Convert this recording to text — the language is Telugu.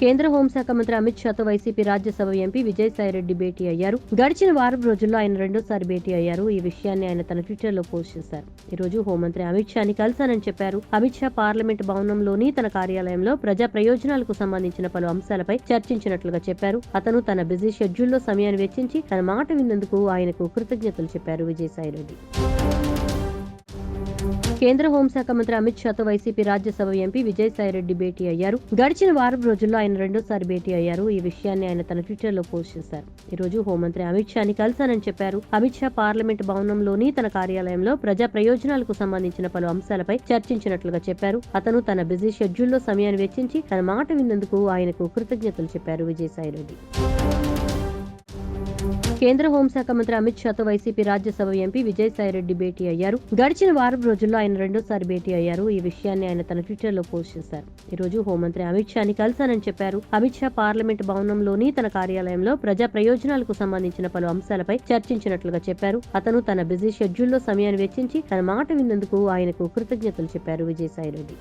కేంద్ర హోంశాఖ మంత్రి అమిత్ షాతో వైసీపీ రాజ్యసభ ఎంపీ విజయసాయిరెడ్డి భేటీ అయ్యారు. గడిచిన వారం రోజుల్లో ఆయన రెండోసారి భేటీ అయ్యారు. ఈ విషయాన్ని ఆయన తన ట్విట్టర్లో పోస్ట్ చేశారు. ఈ రోజు హోంమంత్రి అమిత్ షాని కలిశానని చెప్పారు. అమిత్ షా పార్లమెంట్ భవనంలోని తన కార్యాలయంలో ప్రజా ప్రయోజనాలకు సంబంధించిన పలు అంశాలపై చర్చించినట్లుగా చెప్పారు. అతను తన బిజీ షెడ్యూల్లో సమయాన్ని వెచ్చించి తన మాట విన్నందుకు ఆయనకు కృతజ్ఞతలు చెప్పారు విజయసాయిరెడ్డి. కేంద్ర హోంశాఖ మంత్రి అమిత్ షాతో వైసీపీ రాజ్యసభ ఎంపీ విజయసాయిరెడ్డి భేటీ అయ్యారు. గడిచిన వారం రోజుల్లో ఆయన రెండోసారి భేటీ అయ్యారు. ఈ విషయాన్ని ఆయన తన ట్విట్టర్లో పోస్ట్ చేశారు. ఈ రోజు హోంమంత్రి అమిత్ షాని కలిశానని చెప్పారు. అమిత్ షా పార్లమెంట్ భవనంలోని తన కార్యాలయంలో ప్రజా ప్రయోజనాలకు సంబంధించిన పలు అంశాలపై చర్చించినట్లుగా చెప్పారు. అతను తన బిజీ షెడ్యూల్లో సమయాన్ని వెచ్చించి తన మాట విన్నందుకు ఆయనకు కృతజ్ఞతలు చెప్పారు విజయసాయిరెడ్డి. కేంద్ర హోంశాఖ మంత్రి అమిత్ షాతో వైసీపీ రాజ్యసభ ఎంపీ విజయసాయిరెడ్డి భేటీ అయ్యారు. గడిచిన వారం రోజుల్లో ఆయన రెండోసారి భేటీ అయ్యారు. ఈ విషయాన్ని ఆయన తన ట్విట్టర్లో పోస్ట్ చేశారు. ఈ రోజు హోంమంత్రి అమిత్ షాని కలిశానని చెప్పారు. అమిత్ షా పార్లమెంట్ భవనంలోని తన కార్యాలయంలో ప్రజా ప్రయోజనాలకు సంబంధించిన పలు అంశాలపై చర్చించినట్లుగా చెప్పారు. అతను తన బిజీ షెడ్యూల్లో సమయాన్ని వెచ్చించి తన మాట విన్నందుకు ఆయనకు కృతజ్ఞతలు చెప్పారు విజయసాయిరెడ్డి.